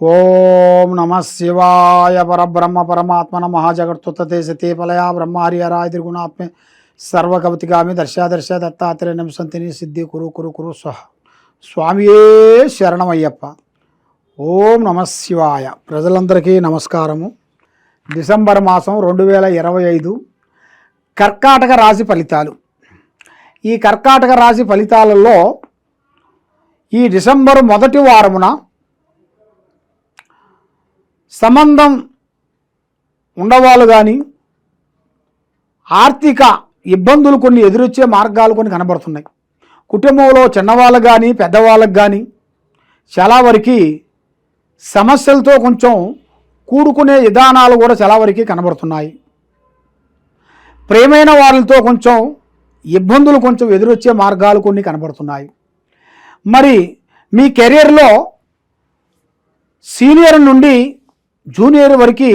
ఓం నమ శివాయ పరబ్రహ్మ పరమాత్మన మహాజగత్తుతే సతే పలయా బ్రహ్మహరిహరాయ త్రిగుణాత్మే సర్వకవతిగామి దర్శాదర్శ దత్తాత్రేయ నింసంతిని సిద్ధి కురు కురు కురు స్వహ స్వామియే శరణమయ్యప్ప. ఓం నమ శివాయ. ప్రజలందరికీ నమస్కారము. డిసెంబర్ మాసం రెండు వేల ఇరవై ఐదు కర్కాటక రాశి ఫలితాలు. ఈ కర్కాటక రాశి ఫలితాలలో ఈ డిసెంబర్ మొదటి వారమున సంబంధం ఉండవాళ్ళు కానీ ఆర్థిక ఇబ్బందులు కొన్ని ఎదురొచ్చే మార్గాలు కొన్ని కనబడుతున్నాయి. కుటుంబంలో చిన్నవాళ్ళకు కానీ పెద్దవాళ్ళకు కానీ చాలా వరకు సమస్యలతో కొంచెం కూడుకునే విధానాలు కూడా చాలా వరకు కనబడుతున్నాయి. ప్రేమైన వాళ్ళతో కొంచెం ఇబ్బందులు కొంచెం ఎదురొచ్చే మార్గాలు కొన్ని కనబడుతున్నాయి. మరి మీ కెరీర్లో సీనియర్ నుండి జూనియర్ వరకు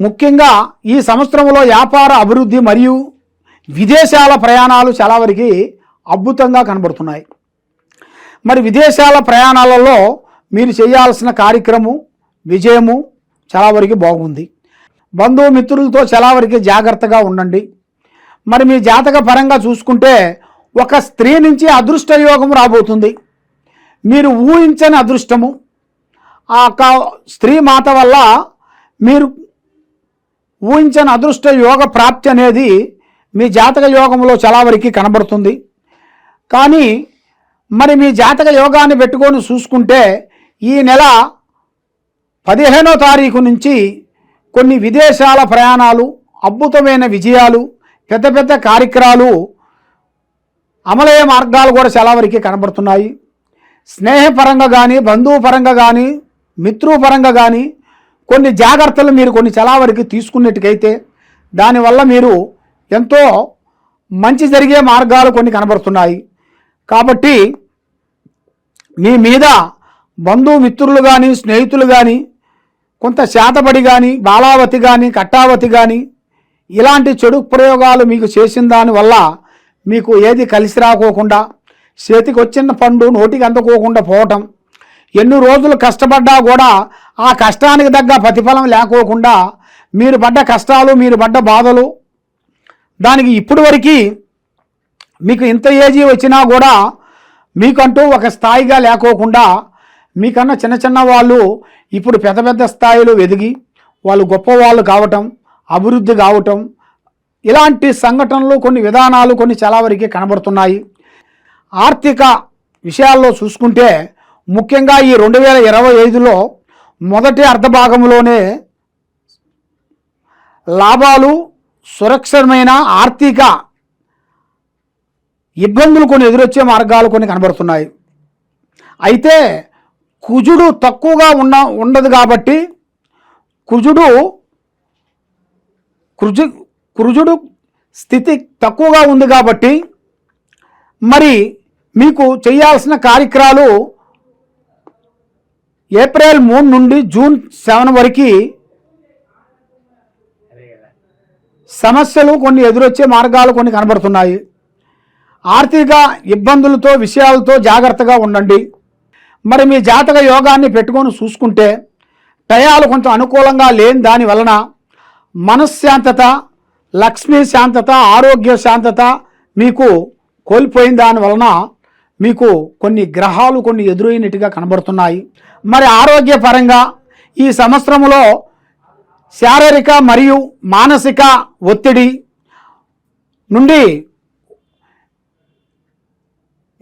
ముఖ్యంగా ఈ సంవత్సరంలో వ్యాపార అభివృద్ధి మరియు విదేశాల ప్రయాణాలు చాలా వరకు అద్భుతంగా కనబడుతున్నాయి. మరి విదేశాల ప్రయాణాలలో మీరు చేయాల్సిన కార్యక్రమం విజయము చాలా వరకు బాగుంది. బంధుమిత్రులతో చాలా వరకు జాగ్రత్తగా ఉండండి. మరి మీ జాతక పరంగా చూసుకుంటే ఒక స్త్రీ నుంచి అదృష్ట యోగం రాబోతుంది. మీరు ఊహించని అదృష్టము ఆ యొక్క స్త్రీ మాత వల్ల మీరు ఊహించని అదృష్ట యోగ ప్రాప్తి అనేది మీ జాతక యోగంలో చాలా వరకు కనబడుతుంది. కానీ మరి మీ జాతక యోగాన్ని పెట్టుకొని చూసుకుంటే ఈ నెల పదిహేనో తారీఖు నుంచి కొన్ని విదేశాల ప్రయాణాలు అద్భుతమైన విజయాలు పెద్ద పెద్ద కార్యక్రమాలు అమలయ్యే మార్గాలు కూడా చాలా వరకు కనబడుతున్నాయి. స్నేహపరంగా కానీ బంధువు పరంగా కానీ మిత్రుపరంగా కానీ కొన్ని జాగ్రత్తలు మీరు కొన్ని చలావరికి తీసుకున్నట్టుకైతే దానివల్ల మీరు ఎంతో మంచి జరిగే మార్గాలు కొన్ని కనబడుతున్నాయి. కాబట్టి మీ మీద బంధుమిత్రులు కానీ స్నేహితులు కానీ కొంత శాతపడి కానీ బాలావతి కానీ కట్టావతి కానీ ఇలాంటి చెడు ప్రయోగాలు మీకు చేసిన దానివల్ల మీకు ఏది కలిసి రాకోకుండా చేతికి వచ్చిన పండు నోటికి అందుకోకుండా పోవటం ఎన్ని రోజులు కష్టపడ్డా కూడా ఆ కష్టానికి తగ్గ ప్రతిఫలం లేకోకుండా మీరు పడ్డ కష్టాలు మీరు పడ్డ బాధలు దానికి ఇప్పుడు వరకు మీకు ఇంత ఏజీ వచ్చినా కూడా మీకంటూ ఒక స్థాయిగా లేకోకుండా మీకన్నా చిన్న చిన్న వాళ్ళు ఇప్పుడు పెద్ద పెద్ద స్థాయిలో ఎదిగి వాళ్ళు గొప్పవాళ్ళు కావటం అభివృద్ధి కావటం ఇలాంటి సంఘటనలు కొన్ని విధానాలు కొన్ని చాలా వరకు కనబడుతున్నాయి. ఆర్థిక విషయాల్లో చూసుకుంటే ముఖ్యంగా ఈ రెండు వేల ఇరవై ఐదులో మొదటి అర్ధభాగంలోనే లాభాలు సురక్షితమైన ఆర్థిక ఇబ్బందులు కొన్ని ఎదురొచ్చే మార్గాలు కొన్ని కనబడుతున్నాయి. అయితే కుజుడు తక్కువగా ఉన్న ఉండదు కాబట్టి కుజుడు కృజు కుజుడు స్థితి తక్కువగా ఉంది కాబట్టి మరి మీకు చేయాల్సిన కార్యక్రమాలు ఏప్రిల్ మూడు నుండి జూన్ సెవెన్ వరకు సమస్యలు కొన్ని ఎదురొచ్చే మార్గాలు కొన్ని కనబడుతున్నాయి. ఆర్థిక ఇబ్బందులతో విషయాలతో జాగ్రత్తగా ఉండండి. మరి మీ జాతక యోగాన్ని పెట్టుకొని చూసుకుంటే టయాలు కొంచెం అనుకూలంగా లేని దాని వలన మనశ్శాంతత లక్ష్మీ శాంతత ఆరోగ్య శాంతత మీకు కోల్పోయిన దాని వలన మీకు కొన్ని గ్రహాలు కొన్ని ఎదురైనట్టుగా కనబడుతున్నాయి. మరి ఆరోగ్యపరంగా ఈ సంవత్సరంలో శారీరక మరియు మానసిక ఒత్తిడి నుండి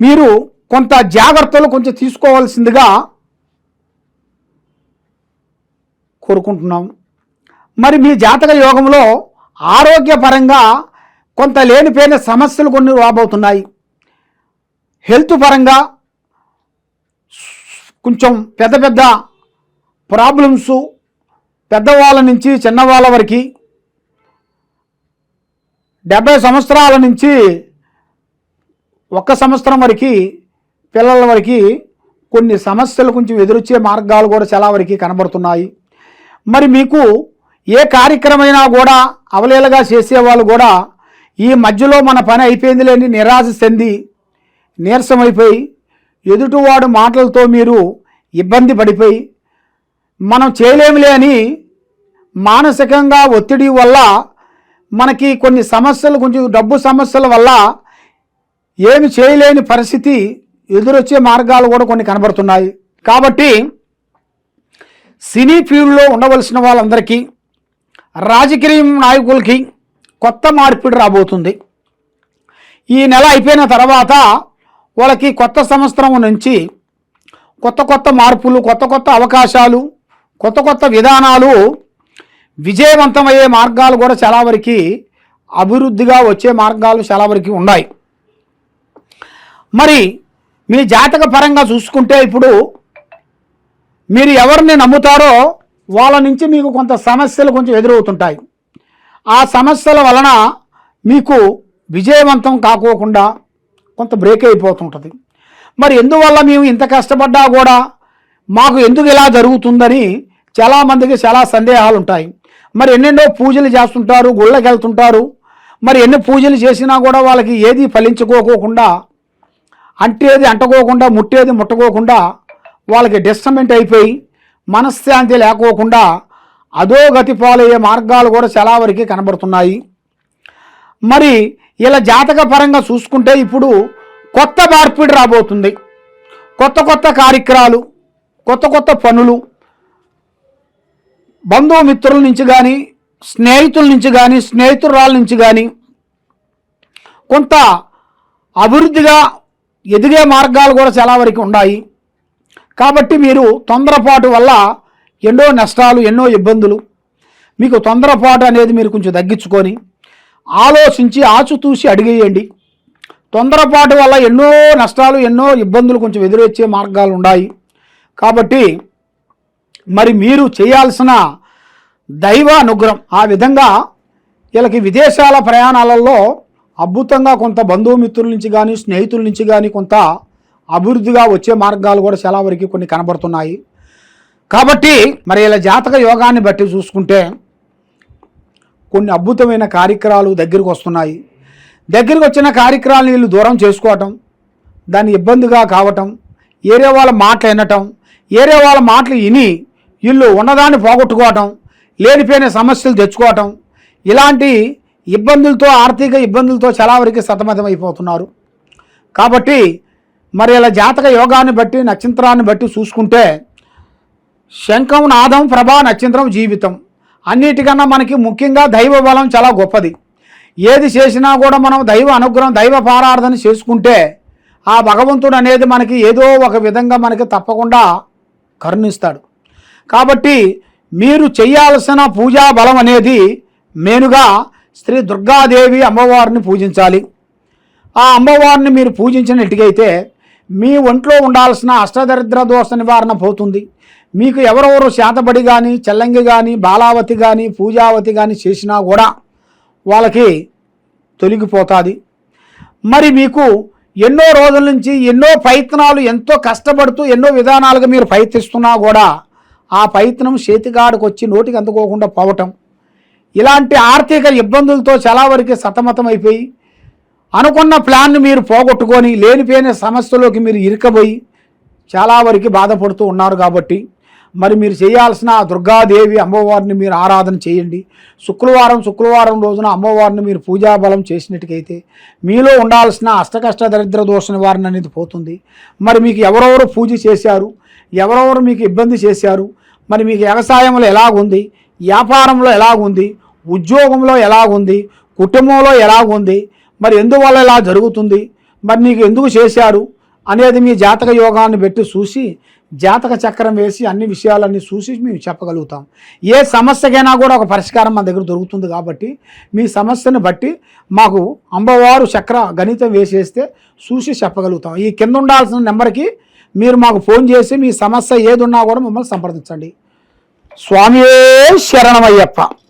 మీరు కొంత జాగ్రత్తలు కొంచెం తీసుకోవాల్సిందిగా కోరుకుంటున్నాం మరి మీ జాతక యోగంలో ఆరోగ్యపరంగా కొంత లేనిపోయిన సమస్యలు కొన్ని రాబోతున్నాయి. హెల్త్ పరంగా కొంచెం పెద్ద పెద్ద ప్రాబ్లమ్స్ పెద్దవాళ్ళ నుంచి చిన్నవాళ్ళ వరకు డెబ్బై సంవత్సరాల నుంచి ఒక్క సంవత్సరం వరకు పిల్లల వరకు కొన్ని సమస్యలు కొంచెం ఎదురొచ్చే మార్గాలు కూడా చాలా వరకు కనబడుతున్నాయి. మరి మీకు ఏ కార్యక్రమైనా కూడా అవలేలగా చేసేవాళ్ళు కూడా ఈ మధ్యలో మన పని అయిపోయింది లేని నిరాశ చెంది నీరసమైపోయి ఎదుటివాడు మాటలతో మీరు ఇబ్బంది పడిపోయి మనం చేయలేములే అని మానసికంగా ఒత్తిడి వల్ల మనకి కొన్ని సమస్యలు కొంచెం డబ్బు సమస్యల వల్ల ఏమి చేయలేని పరిస్థితి ఎదురొచ్చే మార్గాలు కూడా కొన్ని కనబడుతున్నాయి. కాబట్టి సినీ ఫీల్డ్లో ఉండవలసిన వాళ్ళందరికీ రాజకీయ నాయకులకి కొత్త మార్పిడి రాబోతుంది. ఈ నెల అయిపోయిన తర్వాత వాళ్ళకి కొత్త సంవత్సరం నుంచి కొత్త కొత్త మార్పులు కొత్త కొత్త అవకాశాలు కొత్త కొత్త విధానాలు విజయవంతమయ్యే మార్గాలు కూడా చాలా వరకు అభివృద్ధిగా వచ్చే మార్గాలు చాలా వరకు ఉన్నాయి. మరి మీ జాతక పరంగా చూసుకుంటే ఇప్పుడు మీరు ఎవరిని నమ్ముతారో వాళ్ళ నుంచి మీకు కొంత సమస్యలు కొంచెం ఎదురవుతుంటాయి. ఆ సమస్యల వలన మీకు విజయవంతం కాకోకుండా కొంత బ్రేక్ అయిపోతుంటుంది. మరి ఎందువల్ల మేము ఇంత కష్టపడ్డా కూడా మాకు ఎందుకు ఇలా జరుగుతుందని చాలామందికి చాలా సందేహాలు ఉంటాయి మరి ఎన్నెన్నో పూజలు చేస్తుంటారు గుళ్ళకి వెళ్తుంటారు మరి ఎన్ని పూజలు చేసినా కూడా వాళ్ళకి ఏది ఫలించుకోకోకుండా అంటేది అంటుకోకుండా ముట్టేది ముట్టుకోకుండా వాళ్ళకి డిస్టమెంట్ అయిపోయి మనశ్శాంతి లేకోకుండా అదో గతి పాలయ్యే మార్గాలు కూడా చాలా వరకు కనబడుతున్నాయి. మరి ఇలా జాతక పరంగా చూసుకుంటే ఇప్పుడు కొత్త మార్పిడి రాబోతుంది. కొత్త కొత్త కార్యక్రమాలు కొత్త కొత్త పనులు. బంధుమిత్రుల నుంచి కానీ స్నేహితుల నుంచి కానీ స్నేహితురాల నుంచి కానీ కొంత అభివృద్ధిగా ఎదిగే మార్గాలు కూడా చాలా వరకు ఉన్నాయి. కాబట్టి మీరు తొందరపాటు వల్ల ఎన్నో నష్టాలు ఎన్నో ఇబ్బందులు. మీకు తొందరపాటు అనేది మీరు కొంచెం తగ్గించుకొని ఆలోచించి ఆచుతూసి అడిగేయండి. తొందరపాటు వల్ల ఎన్నో నష్టాలు ఎన్నో ఇబ్బందులు కొంచెం ఎదురొచ్చే మార్గాలు ఉన్నాయి. కాబట్టి మరి మీరు చేయాల్సిన దైవ అనుగ్రహం ఆ విధంగా వీళ్ళకి విదేశాల ప్రయాణాలలో అద్భుతంగా కొంత బంధుమిత్రుల నుంచి కానీ స్నేహితుల నుంచి కానీ కొంత అభివృద్ధిగా వచ్చే మార్గాలు కూడా చాలా వరకు కొన్ని కనబడుతున్నాయి. కాబట్టి మరి ఇలా జాతక యోగాన్ని బట్టి చూసుకుంటే కొన్ని అద్భుతమైన కార్యక్రమాలు దగ్గరికి వస్తున్నాయి. దగ్గరికి వచ్చిన కార్యక్రమాలను వీళ్ళు దూరం చేసుకోవటం దాన్ని ఇబ్బందిగా కావటం ఏరే వాళ్ళ మాటలు వినటం ఏరే వాళ్ళ మాటలు విని వీళ్ళు ఉన్నదాన్ని పోగొట్టుకోవటం లేనిపోయిన సమస్యలు తెచ్చుకోవటం ఇలాంటి ఇబ్బందులతో ఆర్థిక ఇబ్బందులతో చాలా వరకు సతమతమైపోతున్నారు. కాబట్టి మరి ఇలా జాతక యోగాన్ని బట్టి నక్షత్రాన్ని బట్టి చూసుకుంటే శంఖం నాదం ప్రభా నక్షత్రం జీవితం. అన్నిటికన్నా మనకి ముఖ్యంగా దైవ బలం చాలా గొప్పది. ఏది చేసినా కూడా మనం దైవ అనుగ్రహం దైవ పారార్థన చేసుకుంటే ఆ భగవంతుడు అనేది మనకి ఏదో ఒక విధంగా మనకి తప్పకుండా కరుణిస్తాడు. కాబట్టి మీరు చేయాల్సిన పూజా బలం అనేది మెయిన్గా శ్రీ దుర్గాదేవి అమ్మవారిని పూజించాలి. ఆ అమ్మవారిని మీరు పూజించినట్టుగైతే మీ ఒంట్లో ఉండాల్సిన అష్టదరిద్ర దోష నివారణ పోతుంది. మీకు ఎవరెవరు శాతబడి కానీ చెల్లంగి కానీ బాలావతి కానీ పూజావతి కానీ చేసినా కూడా వాళ్ళకి తొలగిపోతుంది. మరి మీకు ఎన్నో రోజుల నుంచి ఎన్నో ప్రయత్నాలు ఎంతో కష్టపడుతూ ఎన్నో విధానాలుగా మీరు ప్రయత్నిస్తున్నా కూడా ఆ ప్రయత్నం చేతికాడికి వచ్చి నోటికి అందుకోకుండా పోవటం. ఇలాంటి ఆర్థిక ఇబ్బందులతో చాలా వరకు సతమతమైపోయి అనుకున్న ప్లాన్ను మీరు పోగొట్టుకొని లేనిపోయిన సమస్యలోకి మీరు ఇరుకపోయి చాలా వరకు బాధపడుతూ ఉన్నారు కాబట్టి మరి మీరు చేయాల్సిన దుర్గాదేవి అమ్మవారిని మీరు ఆరాధన చేయండి. శుక్రవారం శుక్రవారం రోజున అమ్మవారిని మీరు పూజాబలం చేసినట్టుకైతే మీలో ఉండాల్సిన అష్టకష్ట దరిద్ర దోష నివారణ అనేది పోతుంది. మరి మీకు ఎవరెవరు పూజ చేశారు? ఎవరెవరు మీకు ఇబ్బంది చేశారు? మరి మీకు వ్యవసాయంలో ఎలాగుంది? వ్యాపారంలో ఎలాగుంది? ఉద్యోగంలో ఎలాగుంది? కుటుంబంలో ఎలాగుంది? మరి ఎందువల్ల ఇలా జరుగుతుంది? మరి నీకు ఎందుకు చేశారు? అనేది మీ జాతక యోగాన్ని పెట్టి చూసి జాతక చక్రం వేసి అన్ని విషయాలన్నీ చూసి మేము చెప్పగలుగుతాం. ఏ సమస్యకైనా కూడా ఒక పరిష్కారం మన దగ్గర దొరుకుతుంది కాబట్టి మీ సమస్యను బట్టి మాకు అంబవారు చక్ర గణితం వేసేస్తే చూసి చెప్పగలుగుతాం. ఈ కింద ఉండాల్సిన నెంబర్కి మీరు మాకు ఫోన్ చేసి మీ సమస్య ఏది ఉన్నా కూడా మమ్మల్ని సంప్రదించండి. స్వామియే శరణమయ్యప్ప.